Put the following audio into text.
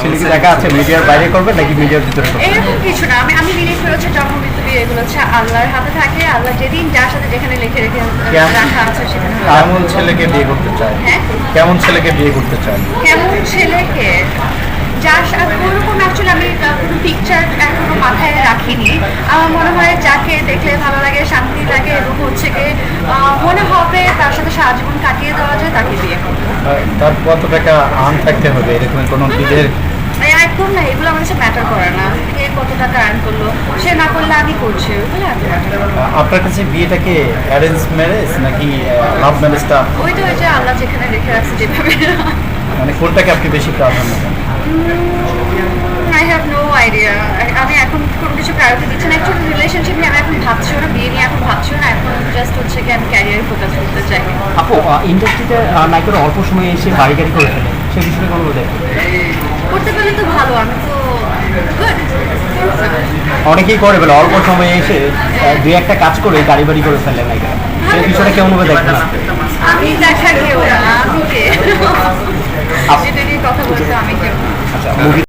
ছেলে কি দেখা আছে মিডিয়ার বাইরে করবে নাকি মিডিয়ার ভিতরে করবে? এরকম কিছু না। আমি আমি বিলিভ করি হচ্ছে জন্ম মৃত্যু এগুলো হচ্ছে আল্লাহর হাতে থাকে আল্লাহ যেদিন যার সাথে যেখানে লিখে রেখে রাখা আছে সেখানে। কেমন ছেলেকে বিয়ে করতে চায়? হ্যাঁ? কেমন ছেলেকে বিয়ে করতে চায়? কেমন ছেলেকে? যার সাথে ওরকম অ্যাকচুয়ালি আমি কোনো পিকচার এখনও মাথায় রাখিনি। আমার মনে হয় যাকে দেখলে ভালো লাগে শান্তি লাগে এবং হচ্ছে কি আহ, মনে হবে তার সাথে সারা জীবন কাটিয়ে দেওয়া যায় তাকে বিয়ে তার কত টাকা আর্ন থাকতে হবে? এরকম কোনো বিদের এই না এগুলো আমার কাছে ম্যাটার করে না। কে কত টাকা আর্ন করল? সে না করলে আমি করছি ওগুলো এত matter করে না। আপনার কাছে বিয়েটাকে অ্যারেঞ্জ ম্যারেজ নাকি লাভ ম্যারেজটা ওই তো ওই যে আল্লাহ যেখানে রেখে রাখছে যেভাবে। মানে কোনটাকে আপনি বেশি প্রাধান্য দেন? আই হ্যাভ নো আইডিয়া আমি এখন কোনো কিছু প্রায়োরিটি দিচ্ছি না। একটু রিলেশনশিপ নিয়ে আমি এখন ভাবছিও না বিয়ে নিয়ে এখন জাস্ট হচ্ছে কি আমি ক্যারিয়ারে ফোকাস করতে চাই। আপু ইন্ডাস্ট্রিতে নায়িকারা অল্প সময়ে এসে বাড়ি গাড়ি করে ফেলে বিষয়ে কোনো করতে পারলে তো ভালো আমি তো অনেকেই করে বলে অল্প সময়ে এসে দুই একটা কাজ করে গাড়ি বাড়ি করে ফেলে নায়িকারা। সেই বিষয়টা কেমন হবে দেখবেন না। আমি দেখা কেউ না আমি কে? কথা বলতে আমি কেউ আচ্ছা